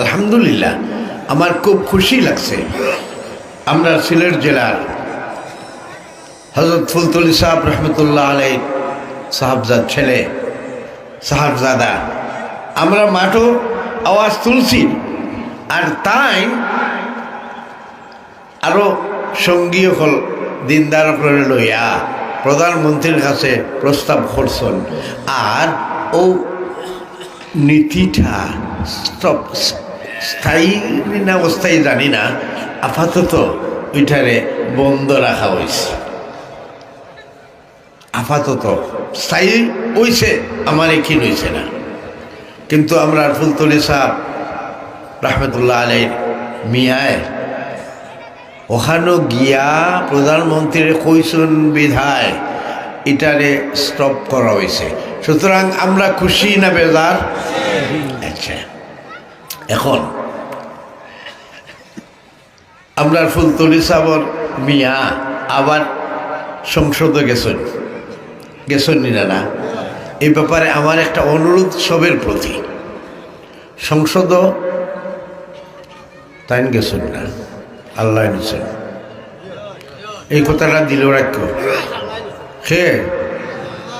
আলহামদুলিল্লাহ, আমার খুব খুশি লাগছে। আমরা সিলেট জেলার হজরত ফুলতলি সাহাব রহমতুল্লাহ আলাই, সাহাবজাদ ছেলে, সাহাবজাদা, আমরা মাঠও আওয়াজ তুলছি। আর তাই আরও সঙ্গীয় হল দিনদার করে লইয়া প্রধানমন্ত্রীর কাছে প্রস্তাব করছেন। আর ও নীতিটা স্থায়ী না অস্থায়ী জানি না, আপাতত ওইটারে বন্ধ রাখা হয়েছে। আপাতত স্থায়ী হইছে, আমার এখিন হইছে না। কিন্তু আমরা ফুলতলি সাহ রহমতুল্লাহ আলাই মিয়ায়, ওখানো গিয়া প্রধানমন্ত্রীর কইসন বিধায় এটারে স্টপ করা হয়েছে। সুতরাং আমরা খুশি না বেজার? আচ্ছা। এখন। আমরা ফুলতলি সাবর মিয়া আবার সংসদে গেছেন। গেছেন না না এই ব্যাপারে আমার একটা অনুরোধ সবের প্রতি। সংসদ তাই গেছেন না, আল্লাহ নিছেন এই কথাটা দিল রাখ্য সে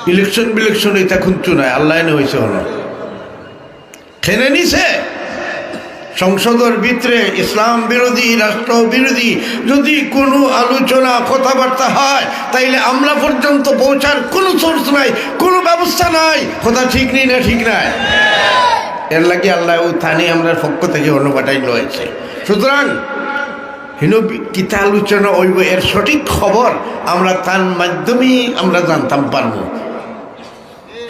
ইলেকশন বিলেকশন এটা খুঁজছো নয় আল্লাহ হয়েছে হলো খেনে নিছে? সংসদের ভিতরে ইসলাম বিরোধী, রাষ্ট্র বিরোধী, যদি কোনো আলোচনা, কথাবার্তা হয়, তাইলে আমরা পর্যন্ত পৌঁছার কোনো সোর্স নাই, কোনো ব্যবস্থা নাই। কথা ঠিক নেই না ঠিক নাই? এর লাগে আল্লাহ ও থানে আমরা পক্ষ থেকে অনুপাটাই রয়েছে। সুতরাং, হিন কিতা আলোচনা হইব, এর সঠিক খবর আমরা তার মাধ্যমেই আমরা জানতাম পারব।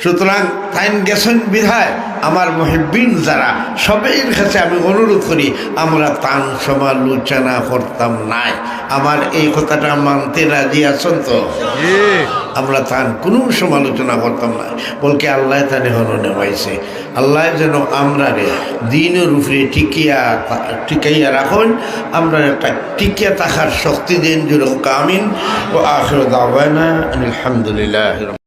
সুতরাং তাইন গেছেন বিধায় আমার মহিবিন যারা সবের কাছে আমি অনুরোধ করি আমরা তান সমালোচনা করতাম নাই। আমার এই কথাটা মানতে রাজি আছেন তো? আমরা তান কোনো সমালোচনা করতাম না বলকে আল্লাহ তানে হন নেওয়াইছে আল্লাহ যেন আমরা রে দিনের উপরে টিকিয়া টিকাইয়া রাখুন আমরা একটা টিকিয়া থাকার শক্তি দিন যেরকম কামিন ও আখর দাওয়ানা আলহামদুলিল্লাহ